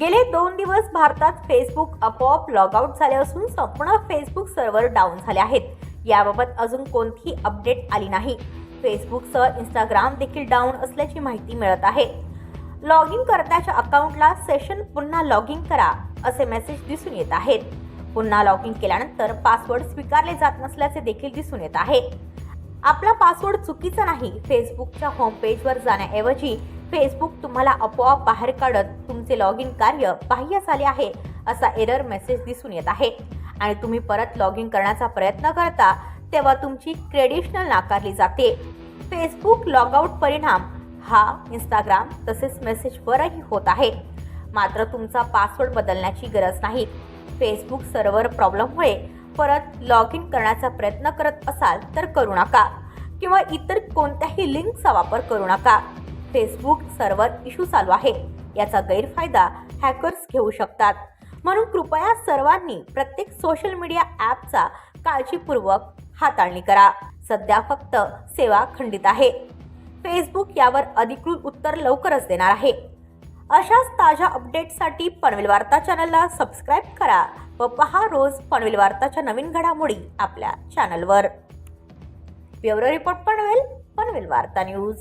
गेले दोन दिवस भारतात फेसबुक आपोआप लॉगआउट झाले असून संपूर्ण फेसबुक सर्व्हर डाऊन झाले आहेत. याबाबत अजून कोणतीही अपडेट आली नाही. फेसबुकसह इंस्टाग्राम देखील डाऊन असल्याची माहिती मिळत आहे. लॉग इन करताच्या अकाउंटला सेशन पुन्हा लॉग इन करा असे मेसेज दिसून येत आहेत. पुन्हा लॉग इन केल्यानंतर पासवर्ड स्वीकारले जात नसल्याचे देखील दिसून येत आहे. आपला पासवर्ड चुकीचा नाही फेसबुकच्या होमपेजवर जाण्याऐवजी फेसबुक तुम्हाला आपोआप बाहेर काढत तुमचे लॉग इन कार्य बाह्य झाले आहे असा एरर मेसेज दिसून येत आहे. आणि तुम्ही परत लॉग इन करण्याचा प्रयत्न करता तेव्हा तुमची क्रेडिशनल नाकारली जाते. फेसबुक लॉगआउट परिणाम हा इंस्टाग्राम तसेच मेसेजवरही होत आहे. मात्र तुमचा पासवर्ड बदलण्याची गरज नाही. फेसबुक सर्व्हर प्रॉब्लेममुळे परत लॉग इन करण्याचा प्रयत्न करत असाल तर करू नका. किंवा इतर कोणत्याही लिंकचा वापर करू नका. फेसबुक सर्व्हर इश्यू चालू आहे. याचा गैरफायदा हॅकर्स घेऊ शकतात. म्हणून कृपया सर्वांनी प्रत्येक सोशल मीडिया ॲपचा काळजीपूर्वक हाताळणी करा. सध्या फक्त सेवा खंडित आहे. फेसबुक यावर अधिकृत उत्तर लवकरच देणार आहे. अशाच ताज्या अपडेट्ससाठी पनवेल वार्ता चॅनलला सबस्क्राईब करा व पहा रोज पनवेल वार्ताच्या नवीन घडामोडी आपल्या चॅनलवर. ब्युरो रिपोर्ट पनवेल पनवेल वार्ता न्यूज.